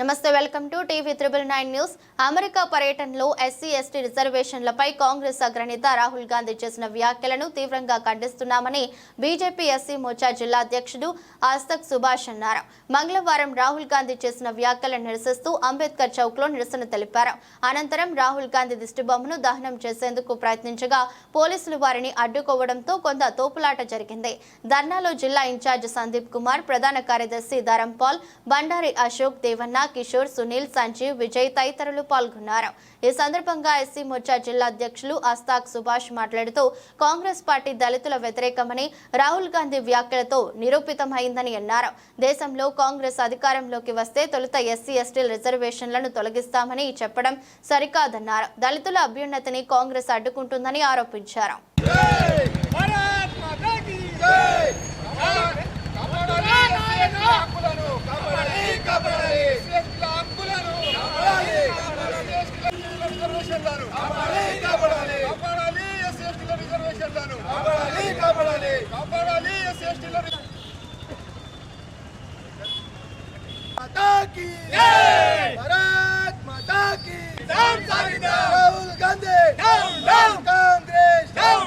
నమస్తే welcome to TV triple nine news. America పర్యటనలో SC ST రిజర్వేషన్లపై కాంగ్రెస్ అగ్రనేత రాహుల్ గాంధీ చేసిన వ్యాఖ్యలను తీవ్రంగా ఖండిస్తున్నామని బీజేపీ ఎస్సీ మోర్చా జిల్లా అధ్యక్షుడు ఆస్తక్ సుభాష్ అన్నారు. మంగళవారం రాహుల్ గాంధీ చేసిన వ్యాఖ్యలను నిరసిస్తూ అంబేద్కర్ చౌక్లో నిరసన తెలిపారు. అనంతరం రాహుల్ గాంధీ దిష్టిబొమ్మను దహనం చేసేందుకు ప్రయత్నించగా పోలీసులు వారిని అడ్డుకోవడంతో కొంత తోపులాట జరిగింది. ధర్నాలో జిల్లా ఇన్ఛార్జ్ సందీప్ కుమార్ ప్రధాన కార్యదర్శి ధరంపాల్ బండారి అశోక్ దేవన్న కిషోర్ సునీల్ సంజీవ్ విజయ్ తదితరులు పాల్గొన్నారు. ఈ సందర్భంగా ఎస్సీ మోర్చా జిల్లా అధ్యక్షులు అస్తాక్ సుభాష్ మాట్లాడుతూ కాంగ్రెస్ పార్టీ దళితుల వ్యతిరేకమని రాహుల్ గాంధీ వ్యాఖ్యలతో నిరూపితమైందని అన్నారు. దేశంలో కాంగ్రెస్ అధికారంలోకి వస్తే తొలుత ఎస్సీ ఎస్టీ రిజర్వేషన్లను తొలగిస్తామని చెప్పడం సరికాదన్నారు. దళితుల అభ్యున్నతిని కాంగ్రెస్ అడ్డుకుంటుందని ఆరోపించారు భారత్ మాతా కీ జై కాపాడాలి ఎస్సీ హక్కులను కాపాడాలి కాపాడాలి ఎస్సీ హక్కులను కాపాడాలి రిజర్వేషన్లను కాపాడాలి కాపాడాలి కాపాడాలి ఎస్సీ ఎస్టీల రిజర్వేషన్లను కాపాడాలి కాపాడాలి కాపాడాలి ఎస్సీ ఎస్టీల మాతా కీ జై భారత్ మాతా కీ down సాగిద్దాం Rahul Gandhi down down Congress down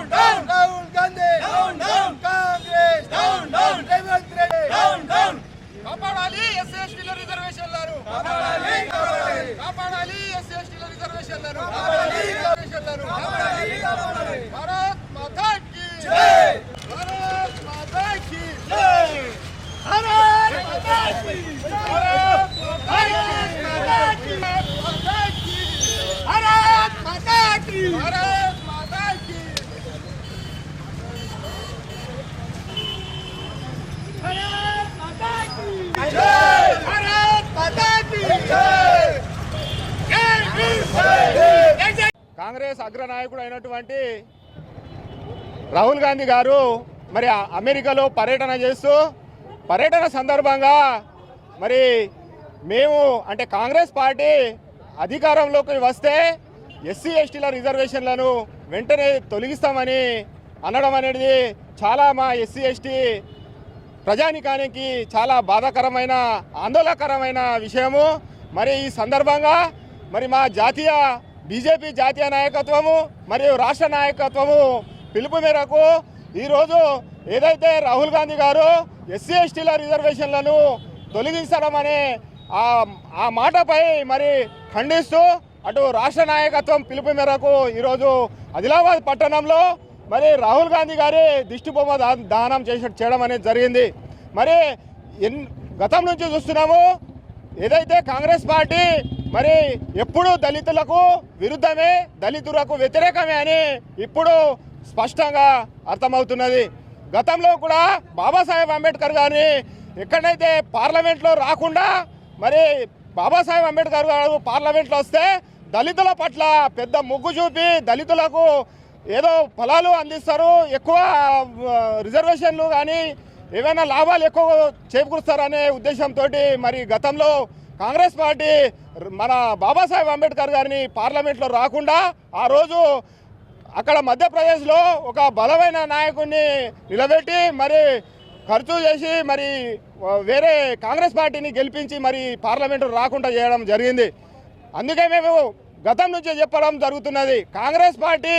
down Rahul Gandhi! Down down Congress! Down down Revanth Reddy! Down down కాపాడాలి ఎస్సీ ఎస్టీల రిజర్వేషన్లను కాంగ్రెస్ అగ్రనాయకుడు అయినటువంటి రాహుల్ గాంధీ గారు మరి అమెరికాలో పర్యటన చేస్తూ పర్యటన సందర్భంగా మరి మేము అంటే కాంగ్రెస్ పార్టీ అధికారంలోకి వస్తే ఎస్సీ ఎస్టీల రిజర్వేషన్లను వెంటనే తొలగిస్తామని అనడం అనేది చాలా మా ఎస్సీ ఎస్టీ ప్రజానికానికి చాలా బాధాకరమైన ఆందోళనకరమైన విషయము. మరి ఈ సందర్భంగా మరి మా జాతీయ బీజేపీ జాతీయ నాయకత్వము మరియు రాష్ట్ర నాయకత్వము పిలుపు మేరకు ఈరోజు ఏదైతే రాహుల్ గాంధీ గారు ఎస్సీ ఎస్టీల రిజర్వేషన్లను తొలగించడం అనే ఆ ఆ మాటపై మరి ఖండిస్తూ అటు రాష్ట్ర నాయకత్వం పిలుపు మేరకు ఈరోజు ఆదిలాబాద్ పట్టణంలో మరి రాహుల్ గాంధీ గారి దిష్టి బొమ్మ దానం చేయడం అనేది జరిగింది. మరి ఎన్ గతం నుంచి చూస్తున్నాము ఏదైతే కాంగ్రెస్ పార్టీ మరి ఎప్పుడు దళితులకు విరుద్ధమే దళితులకు వ్యతిరేకమే అని ఇప్పుడు స్పష్టంగా అర్థమవుతున్నది. గతంలో కూడా బాబాసాహెబ్ అంబేద్కర్ గారిని ఎక్కడైతే పార్లమెంట్లో రాకుండా మరి బాబాసాహెబ్ అంబేద్కర్ గారు పార్లమెంట్లో వస్తే దళితుల పట్ల పెద్ద మొగ్గు చూపి దళితులకు ఏదో ఫలాలు అందిస్తారు ఎక్కువ రిజర్వేషన్లు కానీ ఏమైనా లాభాలు ఎక్కువ చేకూరుస్తారనే ఉద్దేశంతో మరి గతంలో కాంగ్రెస్ పార్టీ మన బాబాసాహెబ్ అంబేద్కర్ గారిని పార్లమెంట్లో రాకుండా ఆ రోజు అక్కడ మధ్యప్రదేశ్లో ఒక బలమైన నాయకుడిని నిలబెట్టి మరి ఖర్చు చేసి మరి వేరే కాంగ్రెస్ పార్టీని గెలిపించి మరి పార్లమెంటు రాకుండా చేయడం జరిగింది. అందుకే మేము గతం నుంచి చెప్పడం జరుగుతున్నది. కాంగ్రెస్ పార్టీ